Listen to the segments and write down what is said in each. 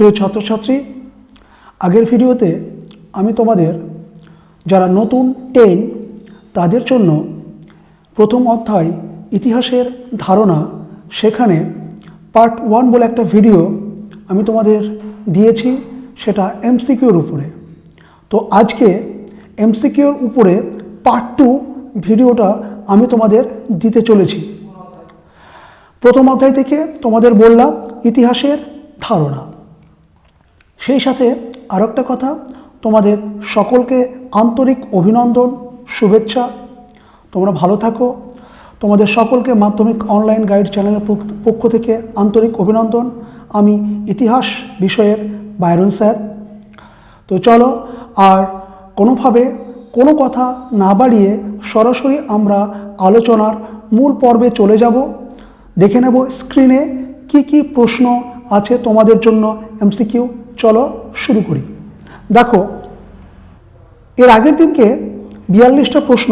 প্রিয় ছাত্রছাত্রী, আগের ভিডিওতে আমি তোমাদের যারা নতুন টেন, তাদের জন্য প্রথম অধ্যায় ইতিহাসের ধারণা সেখানে পার্ট ওয়ান বলে একটা ভিডিও আমি তোমাদের দিয়েছি, সেটা এমসিকিউর উপরে। তো আজকে এমসিকিউর উপরে পার্ট টু ভিডিওটা আমি তোমাদের দিতে চলেছি। প্রথম অধ্যায় থেকে তোমাদের বললাম ইতিহাসের ধারণা। সেই সাথে আরও একটা কথা, তোমাদের সকলকে আন্তরিক অভিনন্দন, শুভেচ্ছা। তোমরা ভালো থাকো। তোমাদের সকলকে মাধ্যমিক অনলাইন গাইড চ্যানেলের পক্ষ- থেকে আন্তরিক অভিনন্দন। আমি ইতিহাস বিষয়ের বাইরন স্যার। তো চলো, আর কোনোভাবে কোনো কথা না বাড়িয়ে সরাসরি আমরা আলোচনার মূল পর্বে চলে যাব। দেখে নেব স্ক্রিনে কি কি প্রশ্ন আছে তোমাদের জন্য এমসিকিউ। চলো শুরু করি। দেখো, এর আগের দিনকে বিয়াল্লিশটা প্রশ্ন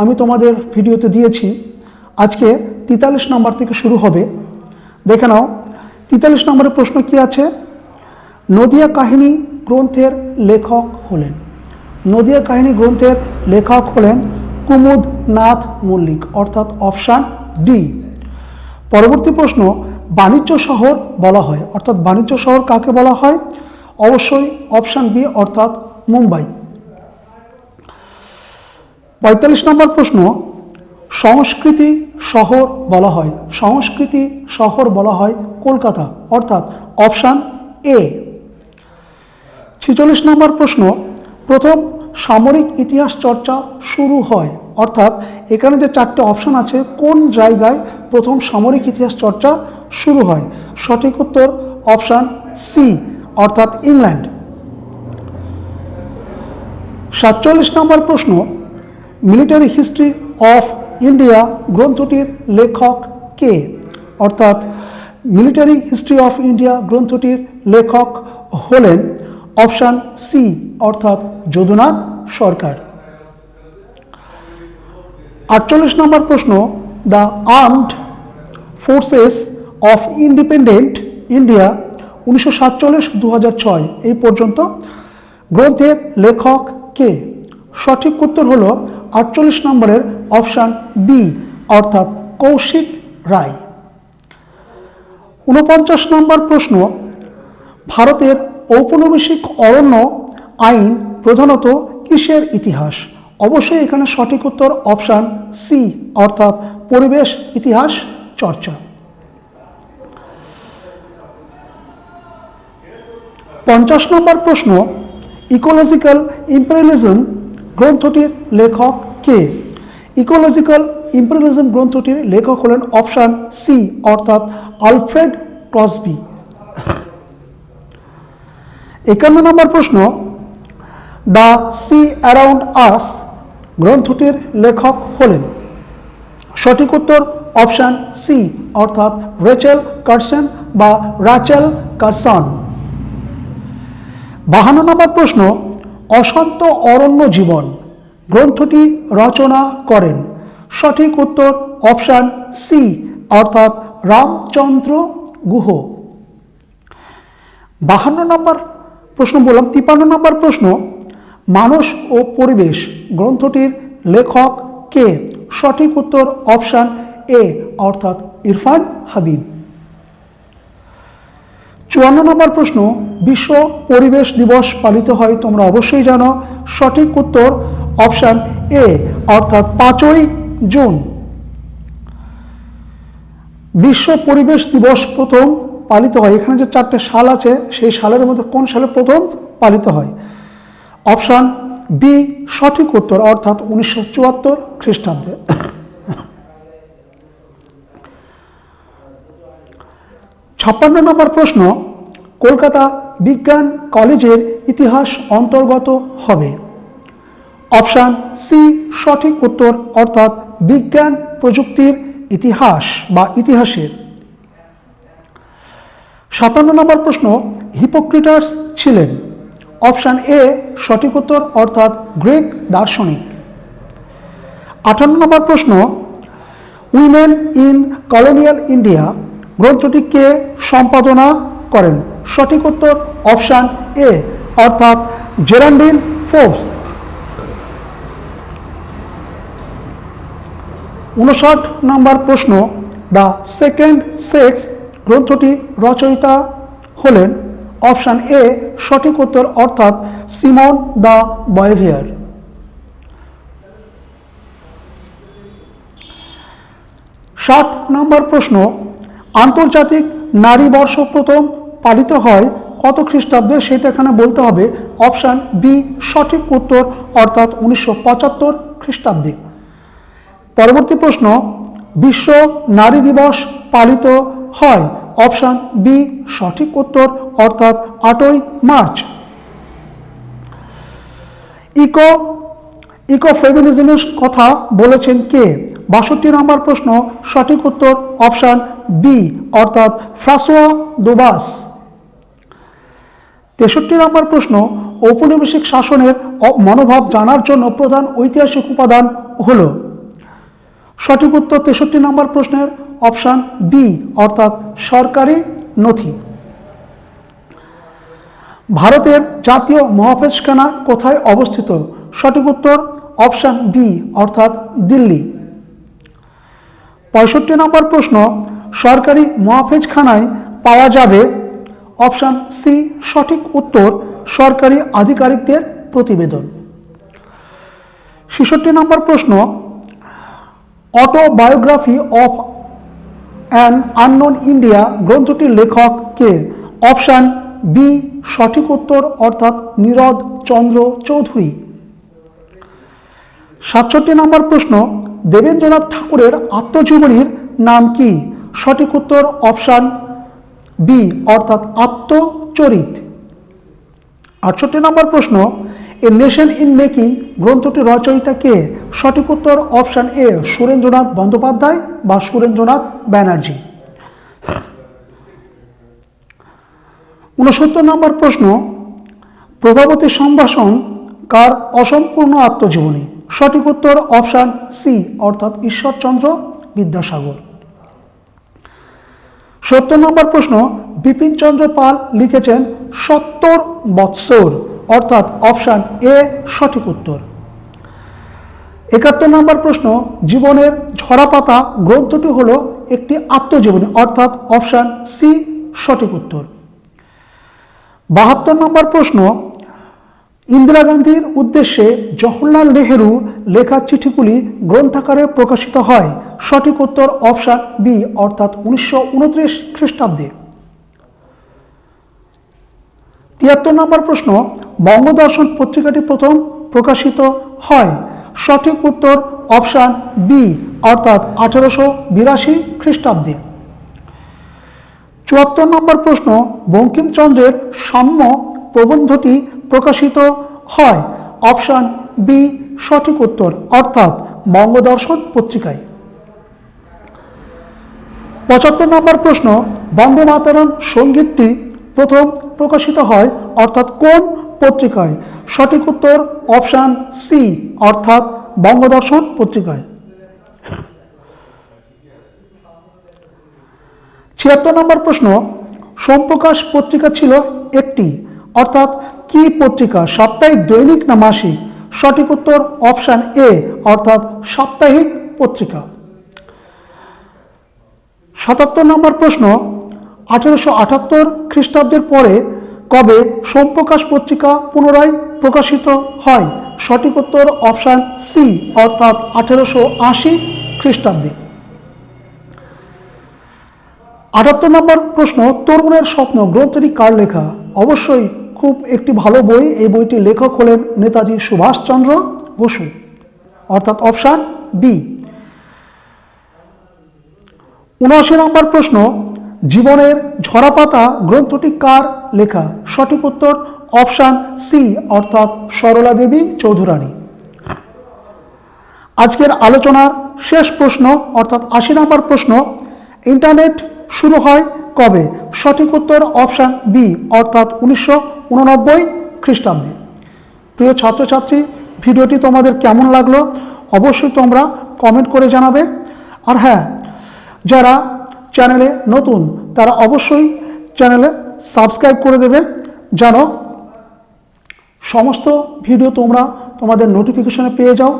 আমি তোমাদের ভিডিওতে দিয়েছি। আজকে তেতাল্লিশ নম্বর থেকে শুরু হবে। দেখে নাও, তেতাল্লিশ নম্বরের প্রশ্ন কি আছে? নদিয়া কাহিনী গ্রন্থের লেখক হলেন। নদিয়া কাহিনী গ্রন্থের লেখক হলেন কুমুদ নাথ মল্লিক, অর্থাৎ অপশান ডি। পরবর্তী প্রশ্ন, বাণিজ্য শহর বলা হয়, অর্থাৎ বাণিজ্য শহর কাকে বলা হয়? অবশ্যই অপশান বি অর্থাৎ মুম্বাই। পঁয়তাল্লিশ নম্বর প্রশ্ন, সংস্কৃতি শহর বলা হয়। সংস্কৃতি শহর বলা হয় কলকাতা, অর্থাৎ অপশান এ ছেচল্লিশ নম্বর প্রশ্ন, প্রথম সামরিক ইতিহাস চর্চা শুরু হয়। অর্থাৎ এখানে যে চারটে অপশান আছে, কোন জায়গায় প্রথম সামরিক ইতিহাস চর্চা শুরু হয়? সঠিক উত্তর অপশান সি অর্থাৎ ইংল্যান্ড। সাতচল্লিশ নম্বর প্রশ্ন, মিলিটারি হিস্ট্রি অফ ইন্ডিয়া গ্রন্থটির লেখক কে? অর্থাৎ মিলিটারি হিস্ট্রি অফ ইন্ডিয়া গ্রন্থটির লেখক হলেন অপশান সি, অর্থাৎ যদুনাথ সরকার। আটচল্লিশ নম্বর প্রশ্ন, the armed forces of independent India উনিশশো সাতচল্লিশ দু ছয়, এই পর্যন্ত গ্রন্থের লেখক কে? সঠিক উত্তর হলো আটচল্লিশ নম্বরের অপশান বি অর্থাৎ কৌশিক রায়। ঊনপঞ্চাশ নম্বর প্রশ্ন, ভারতের ঔপনিবেশিক অরণ্য আইন প্রধানত কিসের ইতিহাস? অবশ্যই এখানে সঠিক উত্তর অপশান সি অর্থাৎ পরিবেশ ইতিহাস চর্চা। পঞ্চাশ নম্বর প্রশ্ন, ইকোলজিক্যাল ইম্পেরিয়ালিজম গ্রন্থটির লেখক কে? ইকোলজিক্যাল ইম্পেরিয়ালিজম গ্রন্থটির লেখক হলেন অপশান সি, অর্থাৎ আলফ্রেড ক্রসবি। একান্ন নম্বর প্রশ্ন, দ্য সি অ্যারাউন্ড আস গ্রন্থটির লেখক হলেন? সঠিক উত্তর অপশান সি, অর্থাৎ রেচেল কার্সন বা রাচেল কার্সন। বাহান্ন নম্বর প্রশ্ন, অশান্ত অরণ্য জীবন, গ্রন্থটি রচনা করেন। সঠিক উত্তর অপশান সি অর্থাৎ রামচন্দ্র গুহ। বাহান্ন নম্বর প্রশ্ন বললাম তিপান্ন নম্বর প্রশ্ন, মানুষ ও পরিবেশ গ্রন্থটির লেখক কে? সঠিক উত্তর অপশান এ অর্থাৎ ইরফান হাবিব। চুয়ান্ন নম্বর প্রশ্ন, বিশ্ব পরিবেশ দিবস পালিত হয়, তোমরা অবশ্যই জানো। সঠিক উত্তর অপশান এ অর্থাৎ পাঁচই জুন। বিশ্ব পরিবেশ দিবস প্রথম পালিত হয়। এখানে যে চারটে সাল আছে, সেই সালের মধ্যে কোন সালে প্রথম পালিত হয়? অপশান বি সঠিক উত্তর, অর্থাৎ উনিশশো চুয়াত্তর খ্রিস্টাব্দে। ছাপ্পান্ন নম্বর প্রশ্ন, কলকাতা বিজ্ঞান কলেজের ইতিহাস অন্তর্গত হবে। অপশান সি, সঠিক উত্তর, অর্থাৎ বিজ্ঞান প্রযুক্তির ইতিহাস বা ইতিহাসের। সাতান্ন নম্বর প্রশ্ন, হিপোক্রিটাস ছিলেন। অপশান এ, সঠিক উত্তর, অর্থাৎ গ্রিক দার্শনিক। আটান্ন নম্বর প্রশ্ন, উইমেন ইন কলোনিয়াল ইন্ডিয়া গ্রন্থটি কে সম্পাদনা করেন? সঠিক উত্তর অপশান এ, অর্থাৎ জেরান্ডিন ফোর্বস উনষাট নম্বর প্রশ্ন, দ্য সেকেন্ড সেক্স গ্রন্থটি রচয়িতা হলেন? অপশান এ, সঠিক উত্তর অর্থাৎ সিমন দ্য বয়ভিয়ার। ষাট নম্বর প্রশ্ন আন্তর্জাতিক নারী বর্ষ প্রথম পালিত হয়। কত খ্রিস্টাব্দে সেটা এখানে বলতে হবে। অপশান বি, সঠিক উত্তর, অর্থাৎ উনিশশো পঁচাত্তর খ্রিস্টাব্দে। পরবর্তী প্রশ্ন, বিশ্ব নারী দিবস পালিত হয়। অপশান বি, সঠিক উত্তর, অর্থাৎ আটই মার্চ। ইকো ইকো ফেমিনিজমের কথা বলেছেন কে? বাষট্টি নম্বর প্রশ্ন, সঠিক উত্তর অপশান বি অর্থাৎ ফ্রাসোয়া দুবাস তেষট্টি নম্বর প্রশ্ন, ঔপনিবেশিক শাসনের মনোভাব জানার জন্য প্রধান ঐতিহাসিক উপাদান হল। সঠিক উত্তর তেষট্টি নম্বর প্রশ্নের অপশান বি অর্থাৎ সরকারি নথি। ভারতের জাতীয় মহাফেজখানা কোথায় অবস্থিত? সঠিক উত্তর অপশান বি অর্থাৎ দিল্লি। পঁয়ষট্টি নম্বর প্রশ্ন, সরকারি মহাফেজখানায় পাওয়া যাবে? অপশান সি, সঠিক উত্তর, সরকারি আধিকারিকদের প্রতিবেদন। ছেষট্টি নম্বর প্রশ্ন, autobiography of an unknown India গ্রন্থটির লেখক কে? অপশান বি, সঠিক উত্তর, অর্থাৎ নীরদ চন্দ্র চৌধুরী। সাতষট্টি নম্বর প্রশ্ন দেবেন্দ্রনাথ ঠাকুরের আত্মজীবনীর নাম কি? সঠিক উত্তর অপশান বি অর্থাৎ আত্মচরিত। আটষট্টি নম্বর প্রশ্ন, এ নেশন ইন মেকিং গ্রন্থটি রচয়িতা কে? সঠিক উত্তর অপশান এ সুরেন্দ্রনাথ বন্দ্যোপাধ্যায় বা সুরেন্দ্রনাথ ব্যানার্জি। উনসত্তর নম্বর প্রশ্ন, প্রভাবতী সম্ভাষণ কার অসম্পূর্ণ আত্মজীবনী? সঠিক উত্তর অপশান সি, অর্থাৎ ঈশ্বরচন্দ্র বিদ্যাসাগর। সত্তর নম্বর প্রশ্ন, বিপিনচন্দ্র পাল লিখেছেন সত্তর বৎসর, অর্থাৎ অপশান এ, সঠিক উত্তর। একাত্তর নম্বর প্রশ্ন, জীবনের ঝরাপাতা গ্রন্থটি হল একটি আত্মজীবনী, অর্থাৎ অপশান সি, সঠিক উত্তর। বাহাত্তর নম্বর প্রশ্ন ইন্দিরা গান্ধীর উদ্দেশ্যে জওহরলাল নেহেরু লেখা চিঠিগুলি গ্রন্থাকারে প্রকাশিত হয়। সঠিক উত্তর অপশান বি অর্থাৎ উনিশশো উনত্রিশ খ্রিস্টাব্দে। তিয়াত্তর নম্বর প্রশ্ন, বঙ্গদর্শন পত্রিকাটি প্রথম প্রকাশিত হয়। সঠিক উত্তর অপশান বি অর্থাৎ আঠেরোশো বিরাশি খ্রিস্টাব্দে। চুয়াত্তর নম্বর প্রশ্ন, বঙ্কিমচন্দ্রের সাম্য প্রবন্ধটি প্রকাশিত হয়। অপশান বি সঠিক উত্তর, অর্থাৎ বঙ্গদর্শন পত্রিকায়। পঁচাত্তর নম্বর প্রশ্ন, বন্দে মাতারম সঙ্গীতটি প্রথম প্রকাশিত হয়, অর্থাৎ কোন পত্রিকায়? সঠিক উত্তর, অপশান সি অর্থাৎ বঙ্গদর্শন পত্রিকায়। ছিয়াত্তর নম্বর প্রশ্ন, সোমপ্রকাশ পত্রিকা ছিল একটি। অর্থাৎ কি পত্রিকা সাপ্তাহিক দৈনিক না মাসিক? সঠিক উত্তর অপশান এ, অর্থাৎ সাপ্তাহিক পত্রিকা। সাতাত্তর নম্বর প্রশ্ন, আঠেরোশো আটাত্তর খ্রিস্টাব্দের পরে কবে সোমপ্রকাশ পত্রিকা পুনরায় প্রকাশিত হয়? সঠিক উত্তর অপশান সি, অর্থাৎ আঠেরোশো আশি খ্রিস্টাব্দে। আটাত্তর নম্বর প্রশ্ন, তরুণের স্বপ্ন গ্রন্থটি কার লেখা? অবশ্যই খুব একটি ভালো বই। এই বইটির লেখক হলেন নেতাজি সুভাষচন্দ্র বসু। অর্থাৎ অপশান বি। উনআশি নম্বর প্রশ্ন, জীবনের ঝরাপাতা গ্রন্থটি কার লেখা? সঠিক উত্তর অপশান সি, অর্থাৎ সরলা দেবী চৌধুরানী। আজকের আলোচনার শেষ প্রশ্ন, অর্থাৎ আশি নম্বর প্রশ্ন, ইন্টারনেট শুরু হয় কবে? সঠিক উত্তর অপশান বি, অর্থাৎ উনিশশো উননব্বই খ্রিস্টাব্দে। প্রিয় ছাত্রছাত্রী, ভিডিওটি তোমাদের কেমন লাগল অবশ্যই তোমরা কমেন্ট করে জানাবে। আর হ্যাঁ যারা চ্যানেলে নতুন, তারা অবশ্যই চ্যানেলে সাবস্ক্রাইব করে দেবে যেন সমস্ত ভিডিও তোমরা তোমাদের নোটিফিকেশনে পেয়ে যাও।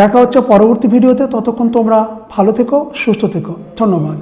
দেখা হচ্ছে পরবর্তী ভিডিওতে, ততক্ষণ তোমরা ভালো থেকো, সুস্থ থেকো। ধন্যবাদ।